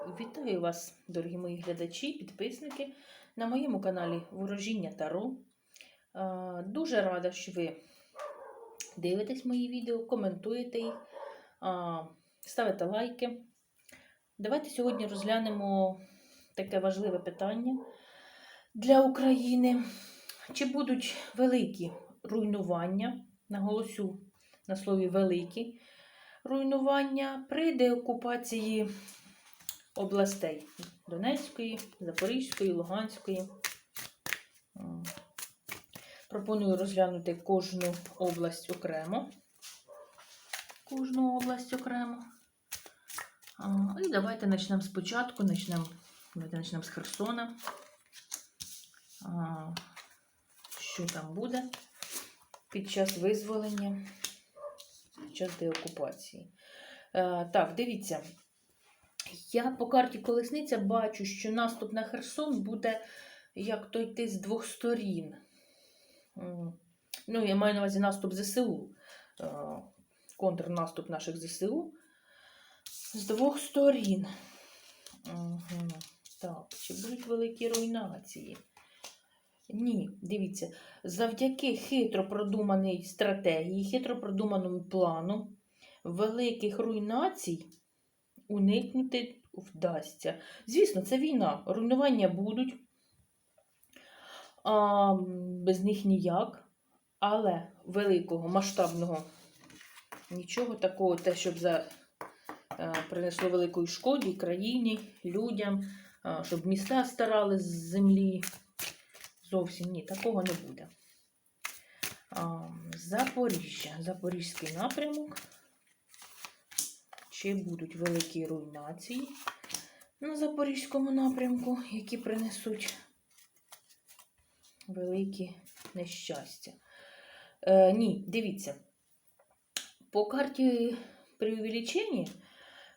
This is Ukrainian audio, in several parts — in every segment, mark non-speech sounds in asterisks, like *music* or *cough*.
Вітаю вас, дорогі мої глядачі, підписники на моєму каналі Ворожіння Таро. Дуже рада, що ви дивитесь мої відео, коментуєте їх, ставите лайки. Давайте сьогодні розглянемо таке важливе питання для України. Чи будуть великі руйнування, наголосю на слові великі руйнування при деокупації областей Донецької, Запорізької, Луганської. Пропоную розглянути кожну область окремо. Кожну область окремо. І давайте почнемо спочатку. Почнемо, давайте почнемо з Херсона. Що там буде під час визволення, під час деокупації. Е, Так, дивіться. Я по карті колесниця бачу, що наступ на Херсон буде як то йти з двох сторін. Ну, я маю на увазі наступ ЗСУ, е, контрнаступ наших ЗСУ. З двох сторін. Так, чи будуть великі руйнації? Ні, дивіться, завдяки хитро продуманій стратегії, хитро продуманому плану великих руйнацій уникнути вдасться. Звісно, це війна. Руйнування будуть, а, без них ніяк. Але великого, масштабного нічого такого, те, щоб за, е, принесло великої шкоди країні, людям, е, щоб міста старали з землі. Зовсім ні, такого не буде. А, Запоріжжя, Запорізький напрямок. Чи будуть великі руйнації на Запорізькому напрямку, які принесуть великі нещастя? Е, ні, дивіться. По карті при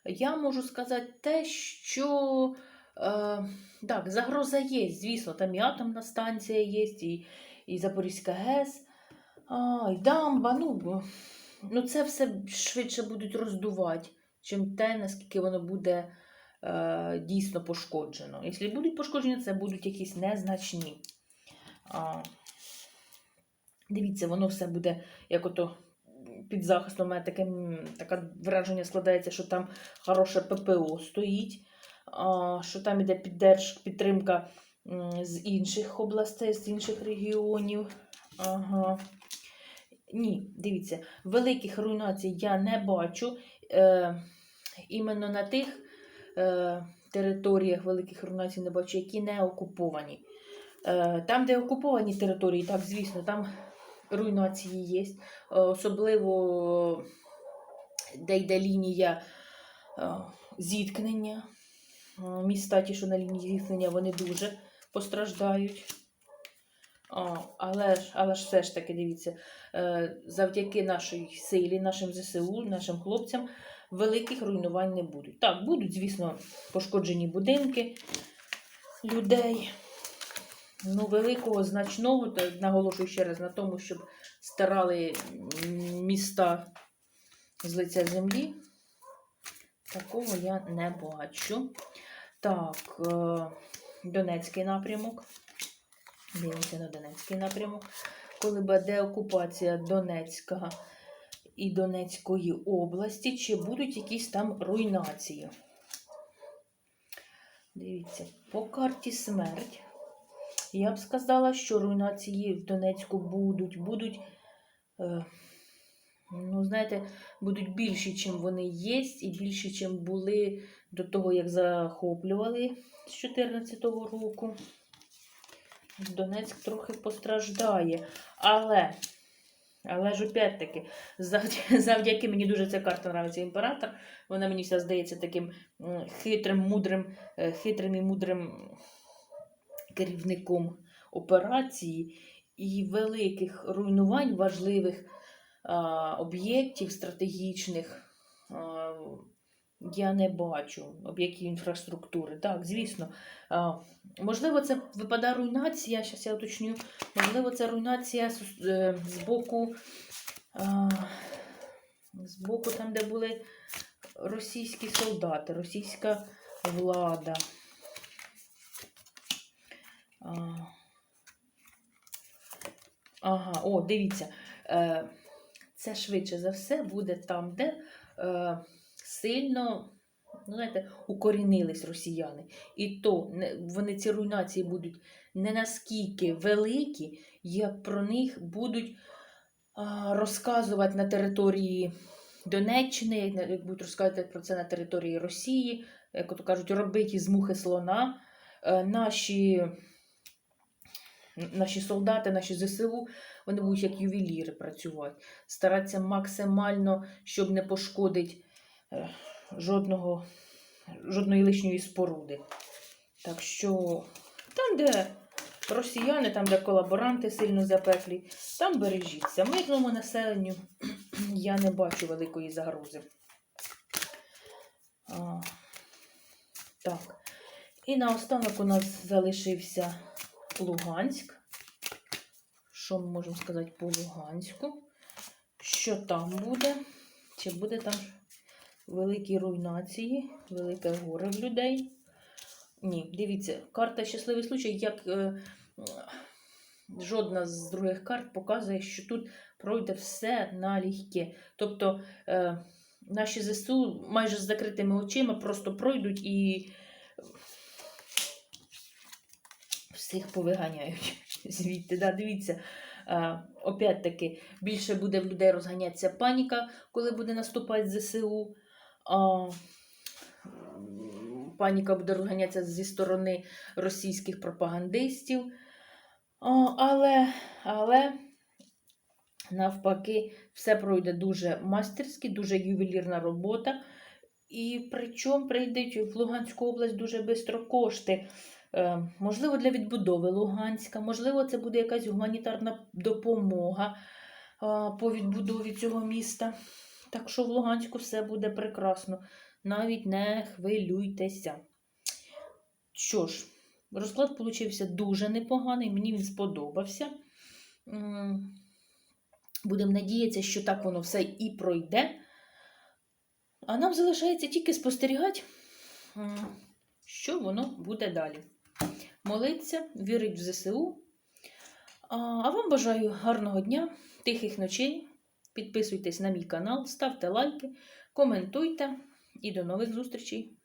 я можу сказати те, що е, так, загроза є, звісно, там і атомна станція є, і, і Запорізька ГЕС, а, і дамба. Ну, ну, це все швидше будуть роздувати, чим те, наскільки воно буде е, дійсно пошкоджено. Якщо будуть пошкоджені, це будуть якісь незначні. А, дивіться, воно все буде як ото під захистом у мене таке, таке враження складається, що там хороше ППО стоїть, а, що там іде піддерж, підтримка з інших областей, з інших регіонів. Ага. Ні, дивіться, великих руйнацій я не бачу. Е, іменно на тих е, територіях великих руйнацій не бачу, які не окуповані. Е, там, де окуповані території, так, звісно, там руйнації є. Особливо, де йде лінія е, зіткнення. Е, Міста, ті, що на лінії зіткнення, вони дуже постраждають. А, але, ж, але ж все ж таки, дивіться, е, завдяки нашій силі, нашим ЗСУ, нашим хлопцям, великих руйнувань не будуть. Так, будуть, звісно, пошкоджені будинки людей. Ну, великого, значного, наголошую ще раз на тому, щоб старали міста з лиця землі. Такого я не бачу. Так, е, Донецький напрямок. Дивимося на Донецький напрямок. Коли буде окупація Донецька і Донецької області, чи будуть якісь там руйнації? Дивіться, по карті смерть. Я б сказала, що руйнації в Донецьку будуть. Будуть, е, ну, знаєте, будуть більші, чим вони є, і більші, чим були до того, як захоплювали з 2014 року. Донецьк трохи постраждає. Але, але ж опять-таки, завдяки, *laughs* завдяки мені дуже ця карта нравиться імператор. Вона мені вся здається таким хитрим, мудрим, е, хитрим і мудрим керівником операції і великих руйнувань важливих об'єктів стратегічних. Я не бачу об'єктів інфраструктури. Так, звісно. А, можливо, це випадає руйнація, зараз я уточню. Можливо, це руйнація з, е, з боку, а, з боку там, де були російські солдати, російська влада. А, Ага, о, дивіться. Е, Це швидше за все буде там, де е, сильно, ну, знаєте, укорінились росіяни. І то вони ці руйнації будуть не наскільки великі, як про них будуть розказувати на території Донеччини, як будуть розказувати про це на території Росії, як то кажуть, робити з мухи слона. Е, Наші, наші солдати, наші ЗСУ, вони будуть як ювеліри працювати, старатися максимально, щоб не пошкодити е, жодного, жодної лишньої споруди. Так що там, де росіяни, там, де колаборанти сильно запеклі, там бережіться. Мирному населенню *clears throat* я не бачу великої загрози. А, так. І наостанок у нас залишився Луганськ. Що ми можемо сказати по Луганську? Що там буде? Чи буде там великі руйнації, велике горе в людей? Ні, дивіться, карта щасливий случай, як е, жодна з других карт показує, що тут пройде все налегке. Тобто е, наші ЗСУ майже з закритими очима просто пройдуть і всіх повиганяють *laughs* звідти. Да, дивіться, е, опять-таки, більше буде в людей розганятися паніка, коли буде наступати ЗСУ. А, паніка буде розганятися зі сторони російських пропагандистів. А, але, але навпаки, все пройде дуже мастерськи, дуже ювелірна робота. І причому прийдуть в Луганську область дуже швидко кошти. Е, можливо, для відбудови Луганська, можливо, це буде якась гуманітарна допомога по відбудові цього міста. Так що в Луганську все буде прекрасно. Навіть не хвилюйтеся. Що ж, розклад получився дуже непоганий, мені він сподобався. Будемо надіятися, що так воно все і пройде. А нам залишається тільки спостерігати, що воно буде далі. Молиться, вірить в ЗСУ. А вам бажаю гарного дня, тихих ночей. Підписуйтесь на мій канал, ставте лайки, коментуйте і до нових зустрічей!